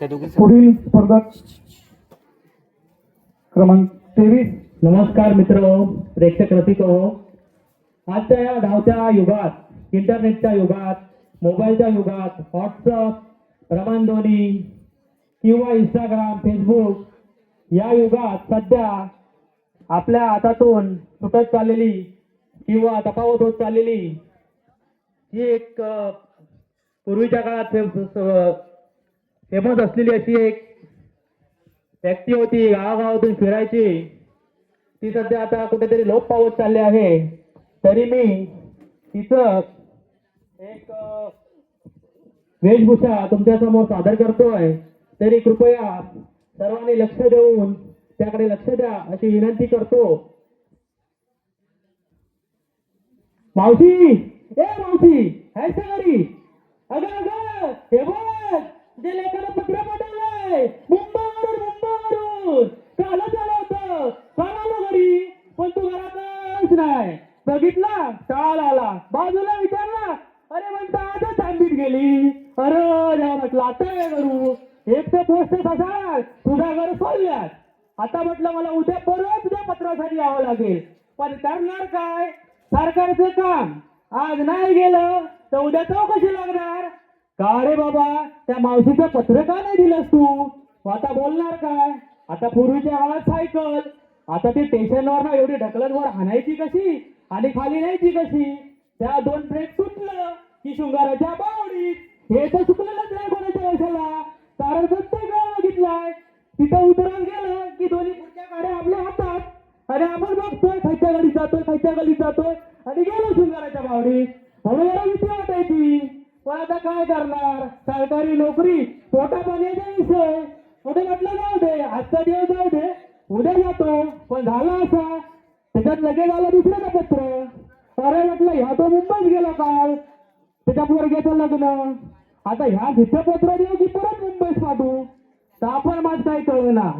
पुढील स्पर्धक क्रमांक तेवीस. नमस्कार मित्र प्रेक्षक रसिक. हो आजच्या या धावत्या युगात इंटरनेटच्या युगात मोबाईलच्या युगात व्हॉट्सअप रमानध्वनी किंवा इंस्टाग्राम फेसबुक या युगात सध्या आपल्या हातातून सुटत चाललेली किंवा तफावत होत चाललेली ही एक पूर्वीच्या काळात फेमस असलेली अशी एक व्यक्ती होती गावागावातून फिरायची. ती सध्या आता कुठेतरी लोप पावत चालली आहे. तरी मी तिचं एक वेशभूषा तुमच्यासमोर सादर करतोय. तरी कृपया सर्वांनी लक्ष देऊन त्याकडे लक्ष द्या अशी विनंती करतो. मावशी! ए मावशी! आहे घरी अगं अगं! हे बघ! जे लेखाला पत्र पाठवलंय मुंबईवरून मुंबईवरून काल झालं होतं. काल आलो घरी पण तू घरातच नाही. बघितला? काल आला. बाजूला विचारला. अरे म्हणता आता थांबीत गेली. अरे देवा म्हटलं आता काय करू? एक तर पोस्ट असा तुझ्या घर सोडल्यात. आता म्हटलं मला उद्या परत तुझ्या पत्रासाठी यावं लागेल. पण करणार काय? सरकारचं काम. आज नाही गेलं तर उद्या चौकशी लागणार. का रे बाबा? त्या मावशीचं पत्र का नाही दिलंस तू? आता बोलणार काय? आता पूर्वीच्या काळात सायकल. आता ती स्टेशनवर ना एवढी ढकलतवर हाणायची कशी? आणि खाली न्यायची कशी? त्या दोन ब्रेक सुटलं की शृंगाराच्या बावडीत. हे तर चुकलेलंच नाही कोणाच्या वर्षाला कारण प्रत्येक वेळा बघितलाय तिथं उतरत गेलं की दोन्ही पुढच्या गाड्या आपल्या हातात. आणि आपण बघतोय खायच्या गलीत जातोय खायच्या गलीत जातोय. आणि गेलो शृंगाराच्या बावडीत. म्हणून जरा भीती वाटायची. पण आता काय करणार? सरकारी नोकरी पोटा पाण्याचा विषय कुठे म्हटलं जाऊ दे? आजचा दिवस जाऊ दे. उद्या जातो. पण झाला असा. त्याच्यात लगेच आलं दुसरं का पत्र अरे म्हटलं ह्या तो मुंबईत गेला काल. त्याच्या पोरग्याचं लग्न. आता ह्या तिथं पत्र देऊ की परत मुंबईत पाठवू? तर आपण माझ काय कळना.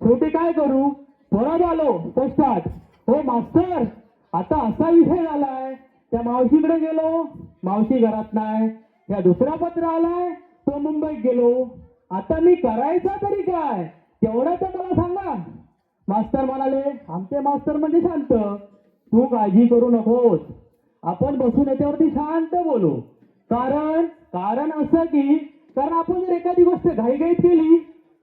शेवटी काय करू? परत आलो. पोस्टात. हो मास्टर आता असा विषय झालाय. त्या मावशीकडे गेलो. मावशी घरात नाही. या दुसरा पत्र आलाय तो मुंबईत गेलो. आता मी करायचा तरी काय? तेवढं तर मला सांगा. मास्तर म्हणाले आमचे मास्तर म्हणजे शांत. तू काळजी करू नकोस. आपण बसून याच्यावरती शांत बोलू. कारण कारण असं की कारण आपण जर एखादी गोष्ट घाईघाईत केली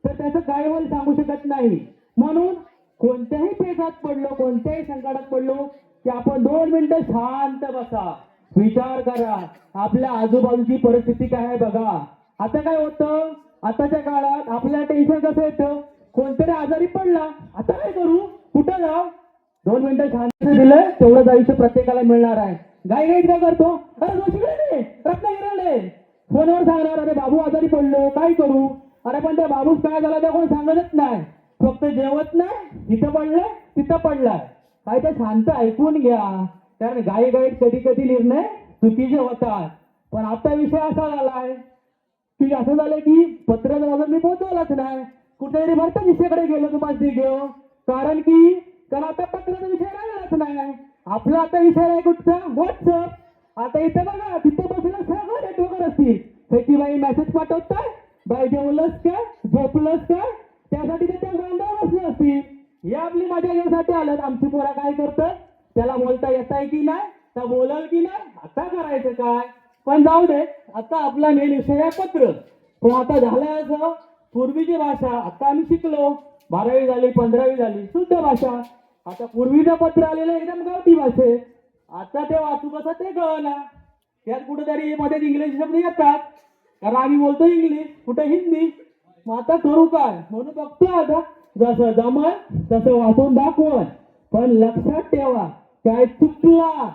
तर त्याचं काय होईल सांगू शकत नाही. म्हणून कोणत्याही पेचात पडलो कोणत्याही संकटात पडलो की आपण दोन मिनिटं शांत बसा. विचार करा. आपल्या आजूबाजूची परिस्थिती काय आहे बघा. आता काय होतं? आताच्या काळात आपल्याला टेन्शन कसं येतं? कोणतरी आजारी पडला. आता काय करू? कुठं जाऊ? दोन मिनिटं छान दिलं तेवढंच आयुष्य प्रत्येकाला मिळणार आहे. गाई गाईड काय करतो. अरे जोशीकडे रत्नागिरीकडे फोनवर सांगणार अरे बाबू आजारी पडलो. काय करू? अरे पण त्या बाबूस काय झाला त्या कोण सांगतच नाही. फक्त जेवत नाही. इथं पडलंय तिथं पडलाय. काय ते शांत ऐकून घ्या. कारण गाई गाईत कधी कधी निर्णय चुकीचे होतात. पण आता विषय असा झालाय की असं झालं की पत्र जर मी पोहोचवलाच नाही. कुठेतरी भरता विषयाकडे गेलो तुम्हाला घेऊ कारण की कारण आता पत्राचा विषय राहिलाच नाही. आपला आता विषय आहे कुठचा. व्हॉट्सअप आता इथं बघा तिथं बसलं सगळं नेटवर्क असतील. त्याची बाई मेसेज पाठवताय. बाई जेवलंच का? झोपलंच का? त्यासाठी ते त्या गांडावर बसले असतील. हे आपली मजा घेण्यासाठी आलं आमची पोरा काय करतात? त्याला बोलता येत आहे की नाही? तर बोलल की नाही? आता करायचं काय? पण जाऊ दे आता आपला मेन विषय आहे पत्र. पण आता झालंय असं. पूर्वीची भाषा आता आम्ही शिकलो. बारावी झाली पंधरावी झाली शुद्ध भाषा. आता पूर्वीचं पत्र आलेलं एकदम गावठी भाषेत आता ते वाचू कसं ते कळला त्यात कुठेतरी मध्ये इंग्लिश शब्द येतात. कारण आम्ही बोलतो इंग्लिश कुठे हिंदी. मग आता करू काय? म्हणून बघतो आता. जसं जमल तसं वाचून दाखवण पण लक्षात ठेवा. काय तुटला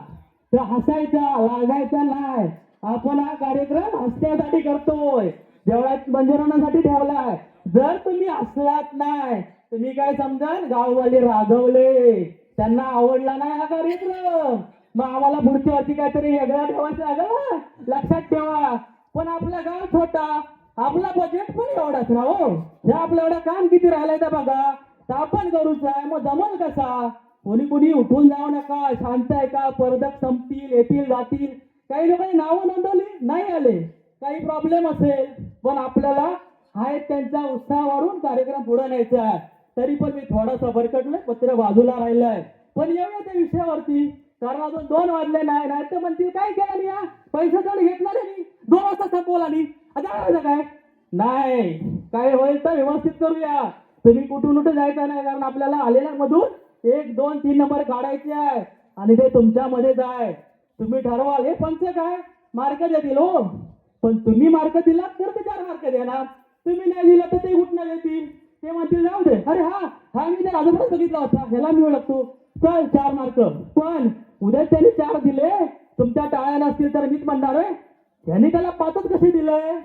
तर हसायचा लागायचा नाही. आपण हा कार्यक्रम हसण्यासाठी करतोय. जेवढ्यात मंजुरानासाठी ठेवलाय. जर तुम्ही हसलात नाही तुम्ही काय समजाल? गाववाले रागवले. त्यांना आवडला नाही हा कार्यक्रम. मग आम्हाला पुढच्या वर्षी काहीतरी वेगळा ठेवायचं आहे लक्षात ठेवा. पण आपला गाव छोटा. आपला बजेट पण एवढाच ना हो. हे आपलं एवढं काम किती राहिलंय तर बघा. तर आपण करूच आहे. मग जमल कसा? कोणी कोणी उठून जाऊ नका शांत आहे का? परदक संपतील येतील जातील. काही लोकांनी नावं नोंदवली नाही आले. काही प्रॉब्लेम असेल पण आपल्याला आहेत त्यांचा उत्साह वाढून कार्यक्रम पुढे न्यायचा आहे तरी पण मी थोडासा भरकटलोय पत्र बाजूला राहिलंय पण येऊया त्या विषयावरती. कारण अजून दोन वाजले नाही नाही तर म्हणतील काय केलं या हा? पैसा तेवढे घेतला नाही दोन वाजता संपवला नाही आता काय? नाही. काय होईल तर व्यवस्थित करूया. तुम्ही कुठून कुठे जायचं नाही कारण आपल्याला आलेल्या मधून एक दोन तीन नंबर काढायचे आहे. आणि ते तुमच्यामध्येच आहे. तुम्ही ठरवाल. हे पंच काय? मार्क देतील हो. पण तुम्ही मार्क दिलात तर ते चार मार्क देणार. तुम्ही नाही दिला तर ते उठणार देतील. ते म्हणतील जाऊ दे. अरे हा हा मी त्या राजपत्रात बघितला होता. ह्याला मी लागतो चल चार मार्क. पण उद्या त्यांनी चार दिले. तुमच्या टाळ्या नसतील तर मीच म्हणणार आहे त्यांनी त्याला पाचच कसे दिलंय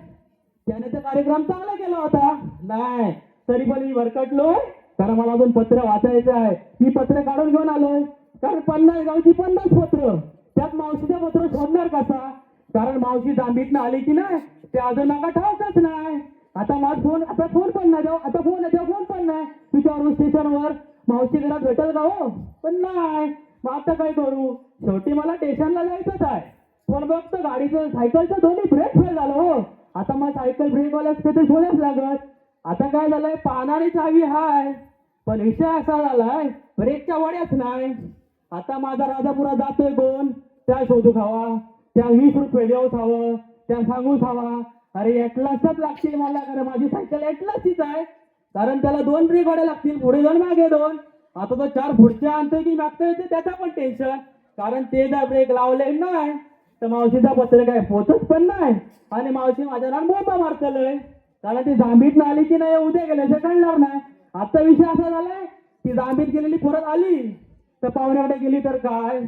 त्याने तर कार्यक्रम चांगला केला होता. नाही तरी पण मी भरकटलोय. कारण मला अजून पत्र वाचायचं आहे. मी पत्र काढून घेऊन आलोय. कारण पन्नास गावची पन्नास पत्र. त्यात मावशीचं पत्र शोधणार कसा? कारण मावशी जांभीतनं आली की नाही ते अजून नका ठाऊकच नाही. आता माझ फोन आता फोन पण नाही जाऊ आता फोन आहे फोन पण नाही. विचारू स्टेशनवर मावशी घरात भेटेल का हो? पण नाही. मग आता काय करू? शेवटी मला स्टेशनला जायचंच आहे. पण बघतो गाडीचं सायकलचं दोन्ही ब्रेक फेल झालं हो. आता मग सायकल ब्रेकवाल्याच ते शोधायच लागत आता काय झालंय? पानाने चावी हाय पण विषय असा झालाय ब्रेकच्या वड्याच नाही. आता माझा राजापुरा जातोय कोण त्या शोधू खावा त्या वीस रुपये देऊ खावं त्या सांगू खावा. अरे एटलासच लागतील मला कारण माझी सायकल एटलासचीच आहे. कारण त्याला दोन ब्रेक वाड्या लागतील पुढे दोन मागे दोन. आता तो चार पुढच्या आणतोय की मागतोय ते त्याचा पण टेन्शन कारण ते जर ब्रेक लावले नाही तर मावशीचा पत्र काय पोचत पण नाही. आणि मावशी माझ्या नाव मोठा मारतलय. कारण ती जांभीत आली की नाही उद्या गेल्याशिवाय कळणार नाही. आता विषय असा झालाय ती जांभीत गेलेली परत आली. तर पाहुण्याकडे गेली तर काय?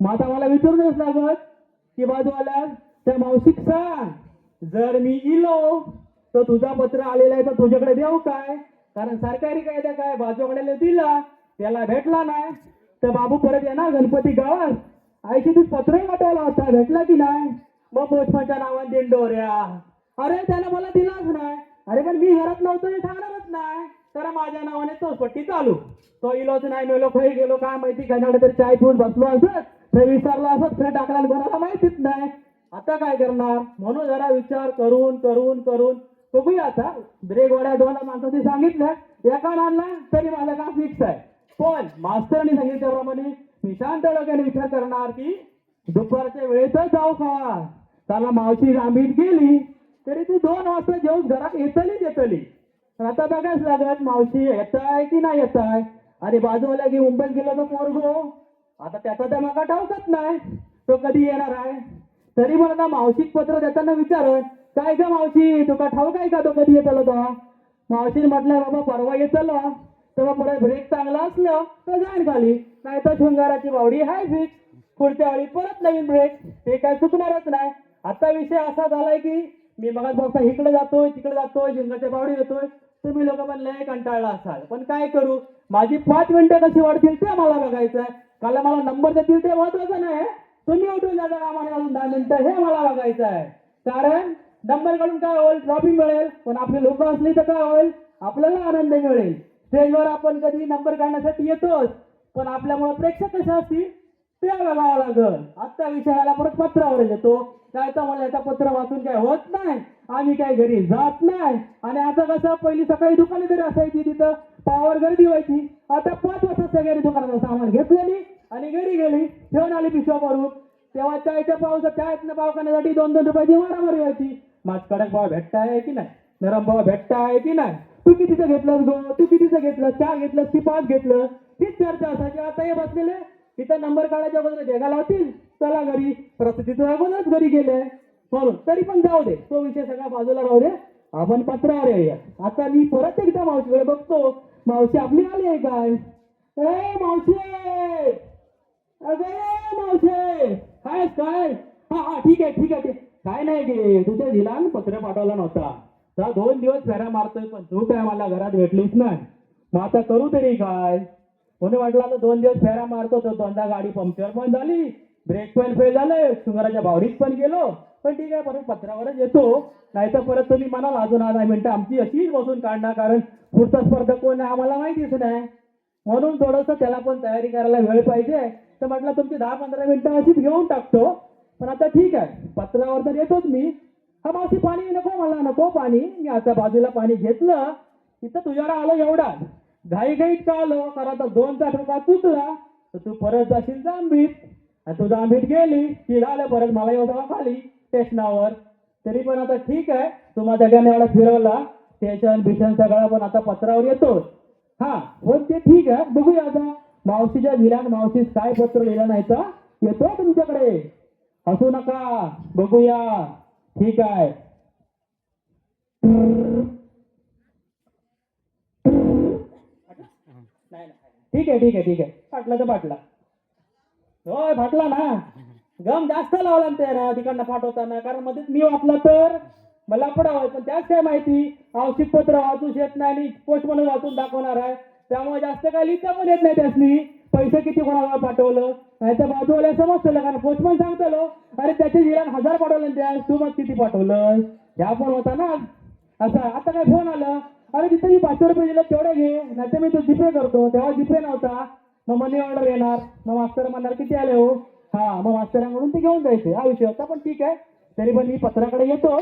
मग आता मला विचारूनच लागत की बाजूवाल्या त्या मावशीक सांग जर मी इलो तर तुझा पत्र आलेला आहे तर तुझ्याकडे देऊ काय? कारण सरकारी कायदा काय बाजूकडे दिला त्याला भेटला नाही. तर बाबू परत येणार गणपती गावात. आईची तू पत्रही वाटायला होता भेटला की नाही? मग पोचपाच्या नावाने दिंडोऱ्या अरे त्याला मला दिलाच नाही. अरे पण मी घरात नव्हतो हे सांगणारच नाही. तर माझ्या नावाने चौपट्टी चालू. तो इलोच नाही मेलो खाई गेलो काय माहिती काय तरी चाय पिऊन बसलो असत. ते विसरलो असत ते टाकला घराला माहितीच नाही. आता काय करणार? म्हणून जरा विचार करून करून करून. बघूया आता. ब्रेक वड्या दोन माणसाने सांगितलं एका आणला तरी माझं काम फिक्स आहे. पण मास्तरांनी सांगितल्याप्रमाणे निशांत डोक्याने विचार करणार की दुपारच्या वेळेतच जाऊ खावा त्याला मावशी रांबीत गेली. तरी ती दोन वाजता जेवण घरात येतलीच येतली आता बघायच लागत मावशी येत आहे की नाही येत आहे आणि बाजूला की मुंबईत गेलो तो पोरगो हो. आता त्याचा त्या माका ठाऊकच नाही. तो कधी येणार आहे? तरी मला ना मावशीक पत्र देताना विचारत काय का मावशी तुका ठाऊक आहे का तो कधी येतलो तो? मावशीने म्हटलं बाबा परवा येतलो. तेव्हा परत ब्रेक चांगला असलं तर जाईन खाली. नाही तर शृंगाराची बावडी हाय फिक्स पुढच्या वेळी परत नवीन ब्रेक ते काय चुकणारच नाही. आता विषय असा झालाय की मी मगाच बघता इकडे जातोय तिकडे जातोय जिंगाच्या बावडी येतोय. तुम्ही लोक म्हणले कंटाळला असाल. पण काय करू? माझी पाच मिनिटं कशी वाढतील ते मला बघायचं आहे काल मला नंबर देतील ते महत्वाचं नाही. तुम्ही उठून जाता आम्हाला घालून दहा मिनिटं हे मला बघायचं आहे कारण नंबर काढून काय होईल? ट्रॉफी मिळेल. पण आपली लोक असली तर काय होईल? आपल्याला आनंद मिळेल. स्टेजवर आपण कधी नंबर काढण्यासाठी येतोच. पण आपल्यामुळे प्रेक्षक कसे असतील? ते बघावं लागल. आता विषयाला परत पत्रावर येतो. काय तर मला याचा पत्र वाचून काय होत नाही? आम्ही काय घरी जात नाही? आणि आता कसं पहिली सकाळी दुकाने तरी असायची तिथं. पावर गर्दी व्हायची. आता पाच वाजता सगळ्यांनी दुकानाचं सामान घेतलेली आणि घरी गेली. ठेवून आली पिशव्या भरून तेव्हा चायच्या पावसा चायतनं पाव करण्यासाठी दोन दोन रुपयाची मारामारी व्हायची. माझ कडक भाव भेटता आहे की नाही? नरम भाव भेटता आहे की नाही? तू कितीचं घेतलंस गो? तू कितीचं घेतलं चार घेतलं की पाच घेतलं? हीच चर्चा असायची. आता हे बसलेले तिथं नंबर काढायच्या अगोदर भेगा लावतील. चला घरी. तिथं अगोदरच घरी गेले. म्हणून तरी पण जाऊ दे. तो विषय सगळा बाजूला राहू दे. आपण पत्रावर येऊया आता मी परत एकदा मावशीकडे बघतो. मावशी आपली आली आहे काय ए मावशी! अगे मावशे! काय काय? हा हा ठीक आहे ठीक आहे काय नाही गे. तुझ्या दिलान पत्र पाठवला नव्हता. दोन दिवस फेऱ्या मारतोय पण तू काय मला घरात भेटलीच नाही. मग आता करू तरी काय? कोणी म्हटलं दोन दिवस फेऱ्या मारतो तो दोनदा गाडी पंक्चर पण झाली ब्रेक पण फेल झाले सुंगराच्या बावडीत पण गेलो. पण ठीक आहे परत पत्रावरच येतो. नाही तर परत तुम्ही म्हणाल अजून आधा मिनटं आमची अशीच बसून काढणार कारण पुढचा स्पर्धक कोण आहे आम्हाला माहितीच नाही म्हणून थोडंसं त्याला पण तयारी करायला वेळ पाहिजे. तर म्हटलं तुमची दहा पंधरा मिनिटं अशीच घेऊन टाकतो. पण आता ठीक आहे पत्रावर तर येतोच मी. हा मावशी पाणी नको मला नको पाणी. मी आता बाजूला पाणी घेतलं. तिथं तुझ्याकडे आलं एवढा. घाई घाईत का आलो? कारण आता दोनचा ठोका तुटला तर तू परत जाशील जांभीत. आणि तू जांभीत गेली ती आलं परत मला येऊ खाली स्टेशनावर. तरी पण आता ठीक आहे. तू माझ्या जगाने एवढा फिरवला स्टेशन बिशन सगळा पण आता पत्रावर येतो हा हो ते ठीक आहे. बघूया आता. मावशीच्या दिल्यान मावशी काय पत्र लिहिलं नाही तर? येतो तुमच्याकडे. हसू नका. बघूया. ठीक आहे. नाही, ठीक आहे ठीक आहे ठीक आहे. फाटला तर फाटला. होय फाटला ना. गम जास्त लावला ना त्याला तिकडनं पाठवताना कारण मध्येच मी वाचला तर मला पडावं पण त्याच काय माहिती? औषध पत्र वाचूच येत नाही आणि पोस्टमन वाचून दाखवणार आहे. त्यामुळे जास्त काय लिहिता पण येत नाही त्यासनी. पैसे किती कोणाला पाठवलं? नाही तर बाजूवाल्या समजतं कारण पोस्टमन सांगतलो हो. अरे त्याचे जिरान हजार पाठवलं त्या तू मग किती पाठवलं ह्या फोन होता ना. असं आता काय फोन आलं? अरे तिथे मी पाचशे रुपये दिलं तेवढे घे. नाहीतर मी तो जिपे करतो. तेव्हा जिपे नव्हता. मग मनी ऑर्डर येणार. मग मास्तर म्हणणार किती आले हो? हा मग मास्तरांकडून ते घेऊन जायचे. हा विषय होता पण ठीक आहे. तरी पण मी पत्राकडे येतो.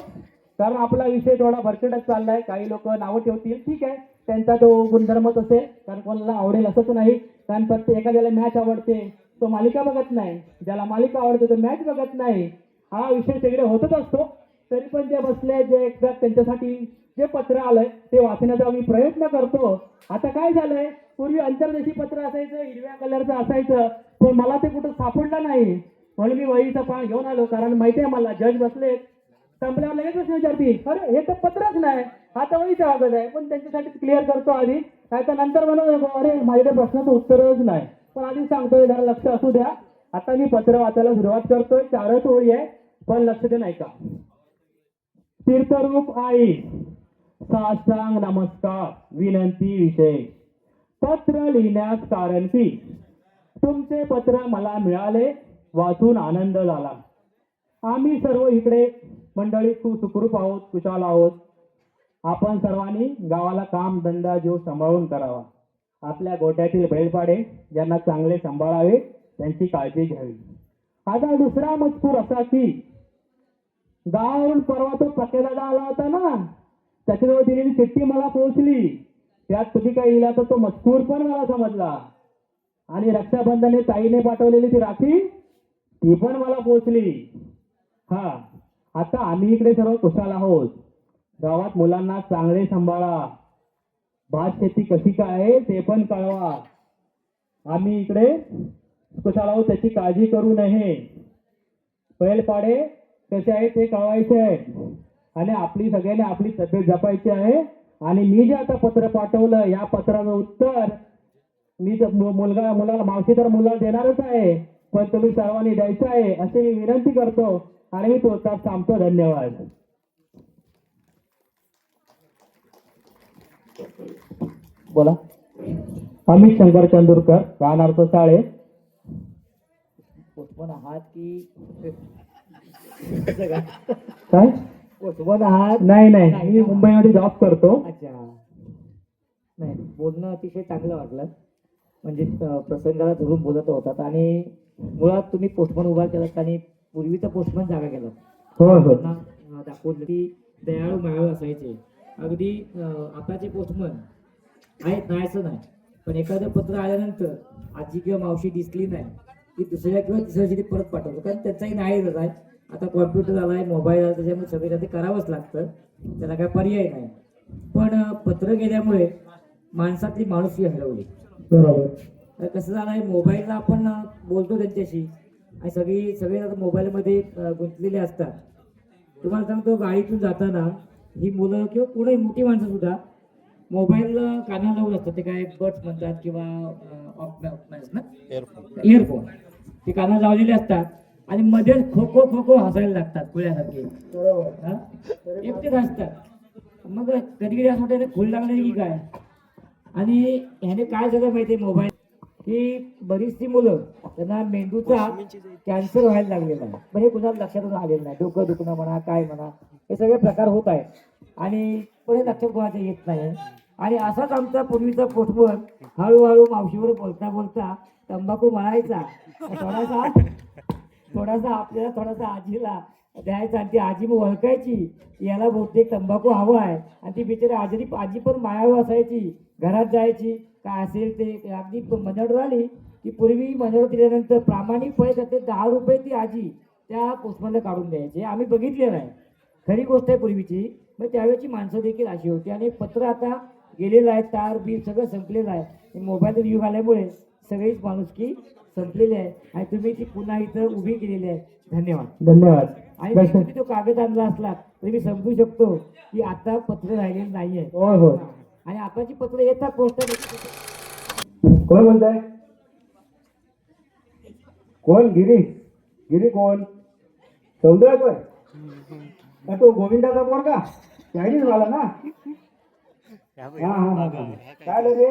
कारण आपला विषय थोडा भरकटच चाललाय. काही लोक नावं ठेवतील. ठीक आहे. त्यांचा तो गुणधर्मच असेल कारण कोणाला आवडेल असंच नाही. कारण प्रत्येक एखाद्याला मॅच आवडते. तो मालिका बघत नाही. ज्याला मालिका आवडते तो मॅच बघत नाही. हा विषय सगळे होतच असतो. तरी पण जे बसले जे एकदा त्यांच्यासाठी जे पत्र आलंय ते वाचण्याचा आम्ही प्रयत्न करतो. आता काय झालंय? पूर्वी अंतर्देशी पत्र असायचं हिरव्या कलरचं असायचं पण मला ते कुठं सापडलं नाही. म्हणून मी वहीचं पान घेऊन आलो कारण माहिती आहे मला जज बसले संपल्यावर लगेच प्रश्न विचारतील अरे हे तर पत्रच नाही. हा तर वहीचा कागद आहे. पण त्यांच्यासाठी क्लिअर करतो आधी. काय तर नंतर म्हणून अरे माझ्या प्रश्नाचं उत्तरच नाही. पण आधी सांगतोय जरा लक्ष असू द्या. आता मी पत्र वाचायला सुरुवात करतोय चारच ओळी आहे पण लक्ष दे नाही का तीर्थरूप आई साष्टांग नमस्कार विनंती विषय पत्र लिहिण्यास कारण की तुमचे पत्र मला मिळाले वाचून आनंद झाला. आम्ही सर्व इकडे मंडळी खूप सुखरूप आहोत कुशाल आहोत. आपण सर्वांनी गावाला काम धंदा जीव सांभाळून करावा. आपल्या गोट्यातील बैलपाडे ज्यांना चांगले सांभाळावे त्यांची काळजी घ्यावी. आता दुसरा मजकूर असा की गावावरून परवा तो पक्केदादा आला होता ना त्याच्याजवळ दिलेली चिठ्ठी मला पोहोचली. त्यात तुझी काय लिहिला तर तो मजकूर पण मला समजला. आणि रक्षाबंधने ताईने पाठवलेली ती राखी ती पण मला पोहोचली. हा आता आम्ही इकडे सर्व कुशाल आहोत. गावात मुलांना चांगले सांभाळा. भात शेती कशी काय आहे ते पण कळवा. आम्ही इकडे कुशाल आहोत त्याची काळजी करू नये. बैलपाडे कसे आहे ते कळवायचे आहे आणि आपली सगळ्यांनी आपली तब्येत जपायची आहे. आणि मी जे आता पत्र पाठवलं या पत्राचं उत्तर मी तर मुलगा मुलाला मावशी तर मुलाला देणारच आहे. पण तुम्ही सर्वांनी द्यायचं आहे अशी मी विनंती करतो. आणि मी तो थांबतो धन्यवाद. बोला. अमित शंकर चंदूरकर राहणार तो साळे हात की काय? आहात? नाही नाही. मी मुंबईमध्ये जॉब करतो. अच्छा. नाही बोलणं अतिशय चांगलं वाटलं. म्हणजे प्रसंगाला धरून बोलत होतात आणि मुळात तुम्ही पोस्टमन उभा केलात आणि पूर्वीचा पोस्टमन जागा केला अं, दाखवलं की दयाळू मायाळू असायचे. अगदी आताचे पोस्टमन आहेत नाही असं नाही. पण एखादं पत्र आल्यानंतर आजी किंवा मावशी दिसली नाही. की दुसऱ्या किंवा तिसऱ्या दिवशी ते परत पाठवतो कारण त्यांचाही नाहीच आहे आता कॉम्प्युटर आलाय मोबाईल आला त्याच्यामुळे सगळं ते करावंच लागतं त्याला काय पर्याय नाही पण पत्र गेल्यामुळे माणसातली माणुसकी हरवली बरोबर कसं झालं आहे मोबाईलला आपण बोलतो त्यांच्याशी आणि सगळी सगळे आता मोबाईलमध्ये गुंतलेले असतात तुम्हाला सांगतो गाडीतून जाताना ही मुलं किंवा कोणी मोठी माणसं सुद्धा मोबाईल कानाला लावून असतात ते काय बड्स म्हणतात किंवा ना इयरफोन ते कानाला लावलेले असतात आणि मध्येच खो खो खो खो हसायला लागतात खुळ्यासारखे हा? एकटेच हसतात. मग कधी कधी असं वाटतं खुल लागले की काय? आणि ह्याने काय झालं माहितीये मोबाईल की बरीचशी मुलं त्यांना मेंदूचा कॅन्सर व्हायला लागलेला आहे. पण हे कुणाला लक्षातून आलेलं नाही. डोकं दुखणं म्हणा काय म्हणा हे सगळे प्रकार होत आहेत. आणि पण हे लक्षात कोणाच्या येत नाही? आणि असाच आमचा पूर्वीचा पोटभर हळूहळू मावशीवर बोलता बोलता तंबाखू मळायचा. थोडासा थोडासा आपल्याला थोडासा आजीला द्यायचा आणि ती आजी मग ओळखायची याला बहुतेक तंबाखू हवा आहे आणि ती बिचारी आजरी आजी पण मायाळू असायची घरात जायची. काय असेल ते अगदी मंजळ आली की पूर्वी मंजळ दिल्यानंतर प्रामाणिकपणे त्याचे दहा रुपये ती आजी. त्या पोस्टमॅनला काढून द्यायचे. आम्ही बघितलेलं आहे. खरी गोष्ट आहे पूर्वीची. मग त्यावेळेची माणसं देखील अशी होती. आणि पत्र आता गेलेलं आहे तार बीर सगळं संपलेलं आहे. मोबाईल युग आल्यामुळे सगळीच माणुसकी संपलेली आहे. आणि तुम्ही ती पुन्हा इथं उभी केलेली आहे. धन्यवाद. धन्यवाद. आणि तुम्ही तो कागद आणला असला तरी मी समजू शकतो की आता पत्र राहिलेलं नाहीये. होय होय. आणि आताची पत्र येतात पोस्टात कोण म्हणताय? कोण? गिरी गिरी कोण? सौंदर्य का तो गोविंदाचा पोरगा? चायनीज वाला ना? हा हा हा काय रे?